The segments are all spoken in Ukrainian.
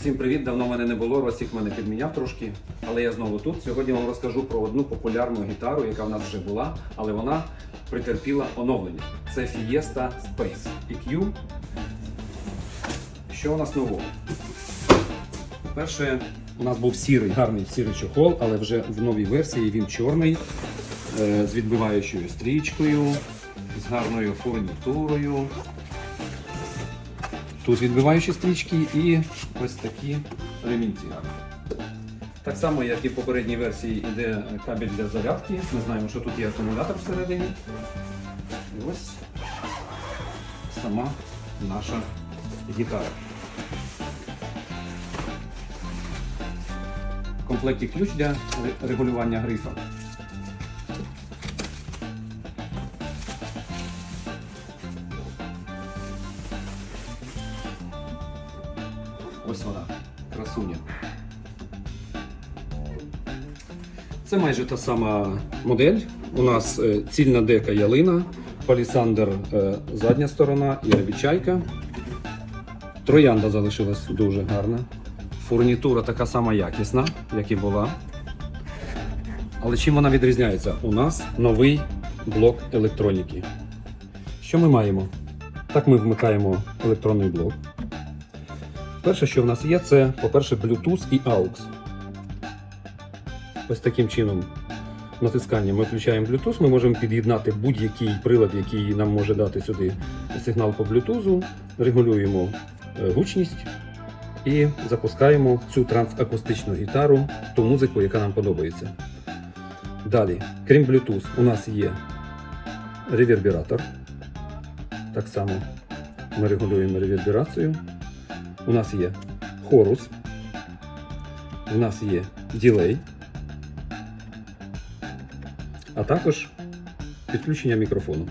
Всім привіт! Давно мене не було. Ростік мене підміняв трошки, але я знову тут. Сьогодні вам розкажу про одну популярну гітару, яка в нас вже була, але вона претерпіла оновлення. Це Fiesta Space EQ. Що у нас нового? По-перше, у нас був сірий, гарний сірий чохол, але вже в новій версії він чорний, е, з відбиваючою стрічкою, з гарною фурнітурою. Тут відбиваючі стрічки і ось такі ремінці. Так само, як і в попередній версії, йде кабель для зарядки. Ми знаємо, що тут є акумулятор всередині. І ось сама наша гітара. В комплекті ключ для регулювання грифа. Ось вона, красуня. Це майже та сама модель. У нас е, цільна дека ялина, палісандр е, задня сторона і ревічайка. Троянда залишилась дуже гарна. Фурнітура така сама якісна, як і була. Але чим вона відрізняється? У нас новий блок електроніки. Що ми маємо? Так ми вмикаємо електронний блок. Перше, що в нас є, це, по-перше, Bluetooth і AUX. Ось таким чином натисканням ми включаємо Bluetooth, ми можемо під'єднати будь-який прилад, який нам може дати сюди сигнал по Bluetooth, регулюємо е, гучність і запускаємо цю трансакустичну гітару, ту музику, яка нам подобається. Далі, крім Bluetooth, у нас є ревербератор. Так само ми регулюємо реверберацію. У нас є хорус, у нас є ділей, а також підключення мікрофону.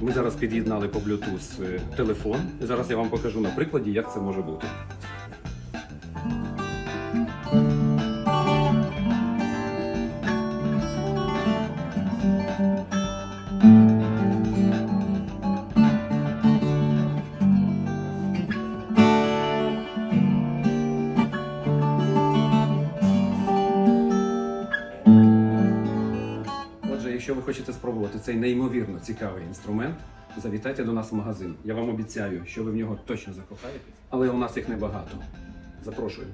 Ми зараз під'єднали по Bluetooth е, телефон. Зараз я вам покажу на прикладі, як це може бути. Якщо ви хочете спробувати цей неймовірно цікавий інструмент, завітайте до нас в магазин. Я вам обіцяю, що ви в нього точно закохаєтесь. Але у нас їх небагато. Запрошую.